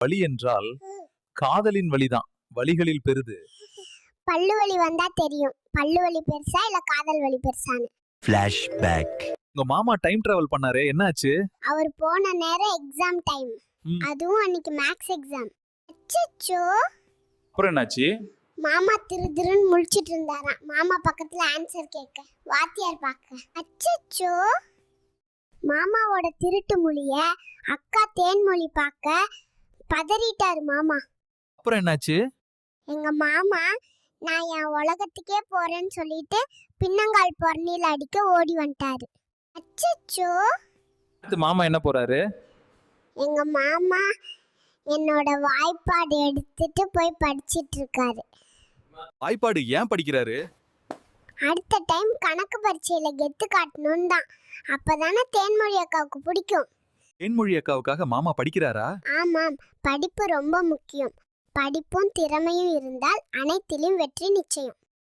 வலி என்றால் காதலின் வலிதான். வலிகளில் பெரிது. பல்லு வலி வந்தா தெரியும். பல்லு வலி பெருசா இல்ல காதல் வலி பெருசான்னு. ஃப்ளாஷ்பேக் உங்க மாமா டைம் டிராவல் பண்ணாரே என்னாச்சு? அவர் போன நேரம் எக்ஸாம் டைம் ம். அதுவும் அன்னைக்கு மேக்ஸ் எக்ஸாம் அச்சச்சோ. அப்புறம் என்னாச்சு? மாமா திரு திருன்னு முழிச்சிட்டு இருந்தாராம். மாமா பக்கத்துல ஆன்சர் கேட்க. வாத்தியார் பார்க்க. அச்சச்சோ. மாமாவோட திருட்டு மொழிய அக்கா தேன்மொழி பார்க்க பதறிட்டாரு மாமா. அப்புறம் என்னாச்சு? எங்க மாமா நான் என் உலகத்துக்கே போறேன்னு சொல்லிட்டு பின்னங்கால் பொறணியில் அடிக்க ஓடி வந்துட்டாரு. அச்சச்சோ. அடுத்து மாமா என்ன போறாரு? எங்க மாமா என்னோட வாய்ப்பாடு எடுத்துட்டு போய் படிச்சிட்டு இருக்காரு. வாய்ப்பாடு ஏன் படிக்கிறாரு? அடுத்த டைம் கணக்கு பரீட்சையில கெத்து காட்டணும் தான் அப்பதானே தேன்மொழி அக்காவுக்கு பிடிக்கும். தேன்மொழி அக்காவுக்காக மாமா படிக்கிறாரா? ஆமாம் படிப்பு ரொம்ப முக்கியம். படிப்பும் திறமையும் இருந்தால் அனைத்திலும் வெற்றி நிச்சயம்.